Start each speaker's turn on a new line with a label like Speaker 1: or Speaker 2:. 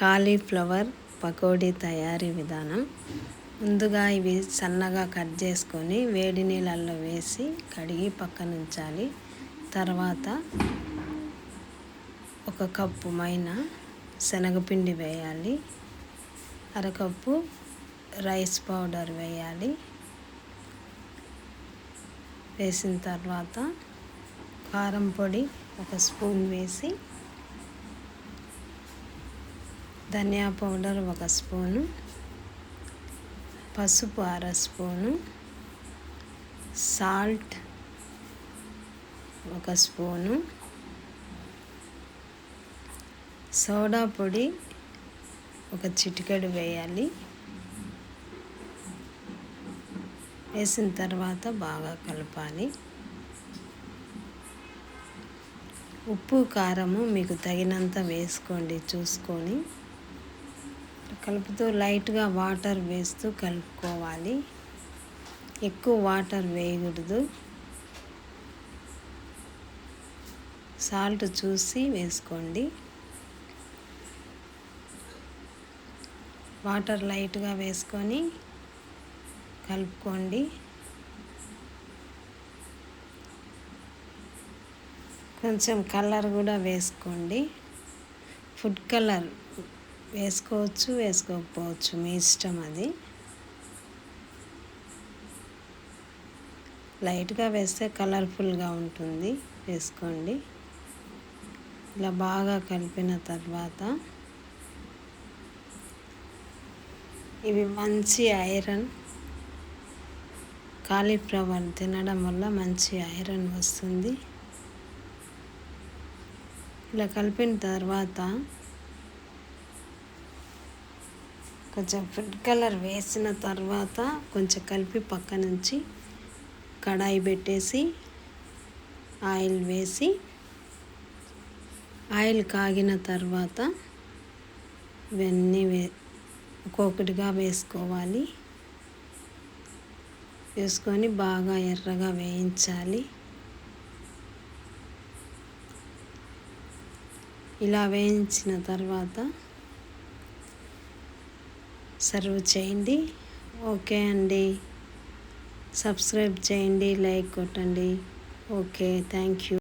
Speaker 1: Cauliflower pakodi తయారీ విధానం. ముందుగా ఇవి సన్నగా కట్ చేసుకొని వేడి నీళ్ళల్లో వేసి కడిగి పక్కన ఉంచాలి తర్వాత ఒక కప్పు మైన శనగపిండి వేయాలి. అరకప్పు రైస్ పౌడర్ వేయాలి. వేసిన తర్వాత కారం పొడి ఒక స్పూన్ వేసి ధనియా పౌడర్ ఒక స్పూను పసుపు అర స్పూను సాల్ట్ ఒక స్పూను సోడా పొడి ఒక చిటికెడు వేయాలి. వేసిన తర్వాత బాగా కలపాలి. ఉప్పు కారము మీకు తగినంత వేసుకోండి చూసుకొని. కలుపుతూ లైట్గా వాటర్ వేస్తూ కలుపుకోవాలి. ఎక్కువ వాటర్ వేయకూడదు. సాల్ట్ చూసి వేసుకోండి. వాటర్ లైట్గా వేసుకొని కలుపుకోండి. కొంచెం కలర్ కూడా వేసుకోండి. ఫుడ్ కలర్ వేసుకోవచ్చు వేసుకోకపోవచ్చు మీ ఇష్టం అది. లైట్గా వేస్తే కలర్ఫుల్గా ఉంటుంది వేసుకోండి. ఇలా బాగా కలిపిన తర్వాత ఇవి మంచి ఐరన్ కాలీఫ్లవర్ తినడం వల్ల మంచి ఐరన్ వస్తుంది. ఇలా కలిపిన తర్వాత కొంచెం ఫుడ్ కలర్ వేసిన తర్వాత కొంచెం కలిపి పక్క నుంచి కడాయి పెట్టేసి ఆయిల్ వేసి ఆయిల్ కాగిన తర్వాత ఇవన్నీ వే ఒక్కొక్కటిగా వేసుకోవాలి. వేసుకొని బాగా ఎర్రగా వేయించాలి. ఇలా వేయించిన తర్వాత సర్వ్ చేయండి. ఓకే అండి. సబ్స్క్రైబ్ చేయండి లైక్ కొట్టండి. Okay thank you.